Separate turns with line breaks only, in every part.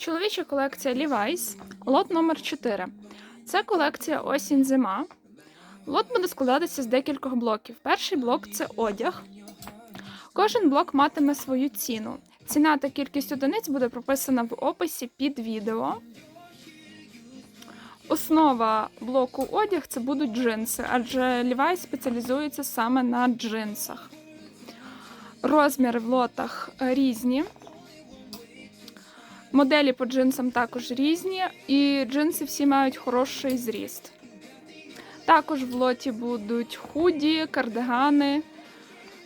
Чоловіча колекція Levi's, лот номер 4. Це колекція осінь-зима. Лот буде складатися з декількох блоків. Перший блок це одяг. Кожен блок матиме свою ціну. Ціна та кількість одиниць буде прописана в описі під відео. Основа блоку одяг це будуть джинси, адже Levi's спеціалізується саме на джинсах. Розміри в лотах різні. Моделі по джинсам також різні, і джинси всі мають хороший зріст. Також в лоті будуть худі, кардигани,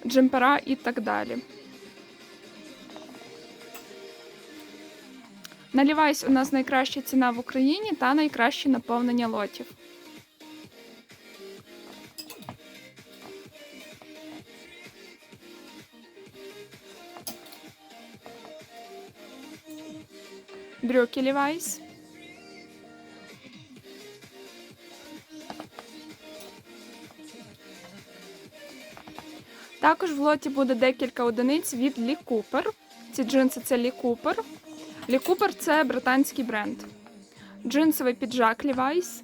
джемпера і так далі. На у нас найкраща ціна в Україні та найкраще наповнення лотів. Брюки Levi's. Також в лоті буде декілька одиниць від Лі Купер. Ці джинси це Лі Купер. Лі Купер – це британський бренд. Джинсовий піджак Levi's.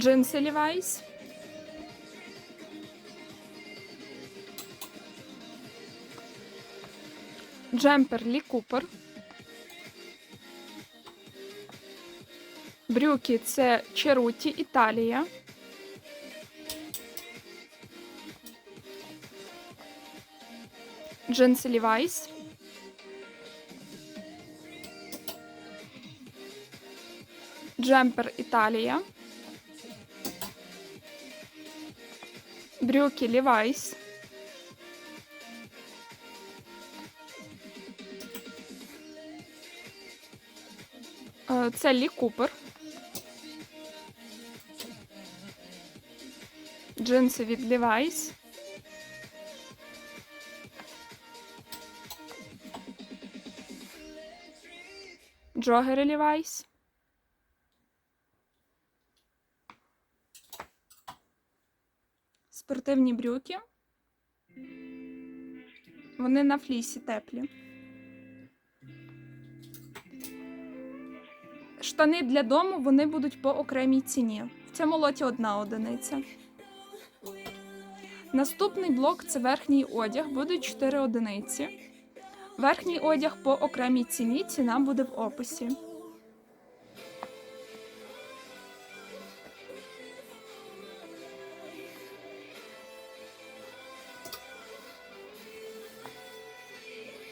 Джинси Levi's. Джемпер Лі Купер. Брюки це Черуті Італія. Джинси Levi's. Джемпер Італія. Брюки Levi's. Е, Це Лі Купер. Джинси від Levi's. Джогери Levi's. Спортивні брюки. Вони на флісі теплі. Штани для дому вони будуть по окремій ціні. В цьому лоті одна одиниця. Наступний блок це верхній одяг, будуть 4 одиниці. Верхній одяг по окремій ціні, ціна буде в описі.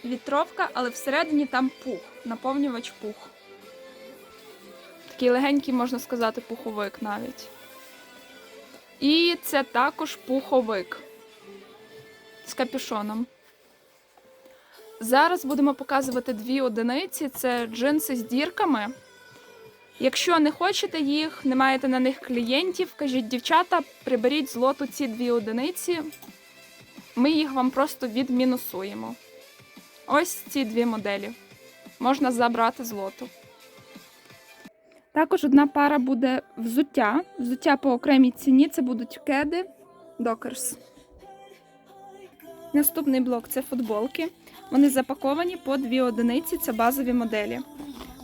Вітровка, але всередині там пух, наповнювач пух. Такий легенький, можна сказати, пуховик навіть. І це також пуховик з капюшоном. Зараз будемо показувати дві одиниці: це джинси з дірками. Якщо не хочете їх, не маєте на них клієнтів, кажіть, дівчата, приберіть з лоту ці дві одиниці. Ми їх вам просто відмінусуємо. Ось ці дві моделі. Можна забрати з лоту. Також одна пара буде взуття. Взуття по окремій ціні це будуть кеди Докерс. Наступний блок це футболки. Вони запаковані по дві одиниці, це базові моделі.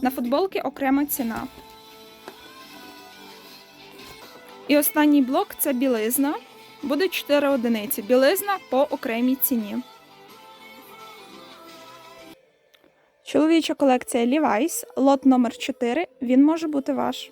На футболки окрема ціна. І останній блок це білизна. Буде 4 одиниці. Білизна по окремій ціні. Чоловіча колекція Levi's, лот номер 4 Він може бути ваш.